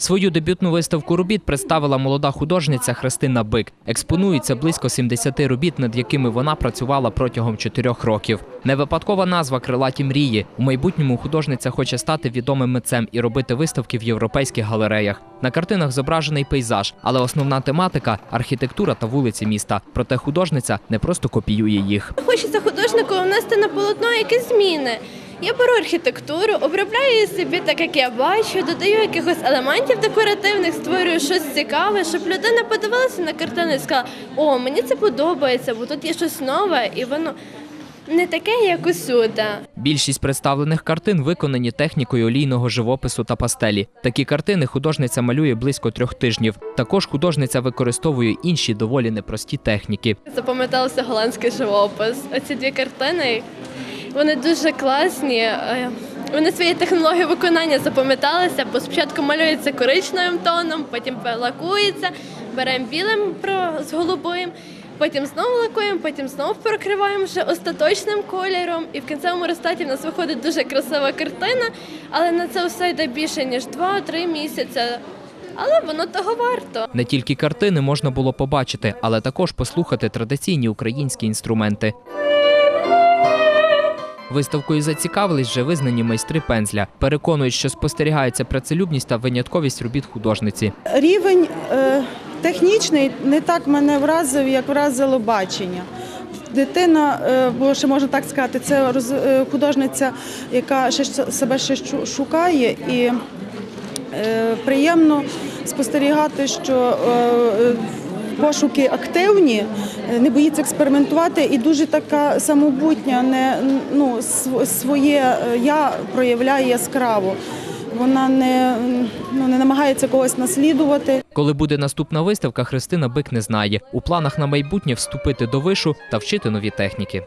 Свою дебютну виставку робіт представила молода художниця Христина Бик. Експонується близько 70 робіт, над якими вона працювала протягом чотирьох років. Не випадкова назва крилаті мрії. У майбутньому художниця хоче стати відомим митцем і робити виставки в європейських галереях. На картинах зображений пейзаж, але основна тематика архітектура та вулиці міста. Проте художниця не просто копіює їх. Хочеться художнику внести на полотно якісь зміни. Я беру архітектуру, обробляю її собі так, як я бачу, додаю якихось елементів декоративних, створюю щось цікаве, щоб людина подивилася на картину і сказала, о, мені це подобається, бо тут є щось нове, і воно не таке, як усюди. Більшість представлених картин виконані технікою олійного живопису та пастелі. Такі картини художниця малює близько трьох тижнів. Також художниця використовує інші доволі непрості техніки. Запам'ятався голландський живопис. Оці дві картини вони дуже класні. Е, Вони своєю технологією виконання запам'яталися, бо спочатку малюється коричневим тоном, потім лакується, беремо білим з голубим, потім знову лакуємо, потім знову прокриваємо вже остаточним кольором. І в кінцевому результаті в нас виходить дуже красива картина, але на це все йде більше ніж 2-3 місяці. Але воно того варто. Не тільки картини можна було побачити, але також послухати традиційні українські інструменти. Виставкою зацікавились вже визнані майстри пензля. Переконують, що спостерігається працелюбність та винятковість робіт художниці. Рівень е, технічний не так мене вразив, як вразило бачення. Дитина, е, бо ще можна так сказати, це е, художниця, яка ще себе ще шукає, і е, приємно спостерігати, що пошуки активні, е, не боїться експериментувати і дуже така самобутня, не ну св- своє е, я проявляє яскраво. Вона не, ну, не намагається когось наслідувати. Коли буде наступна виставка, Христина Бик не знає. У планах на майбутнє вступити до вишу та вчити нові техніки.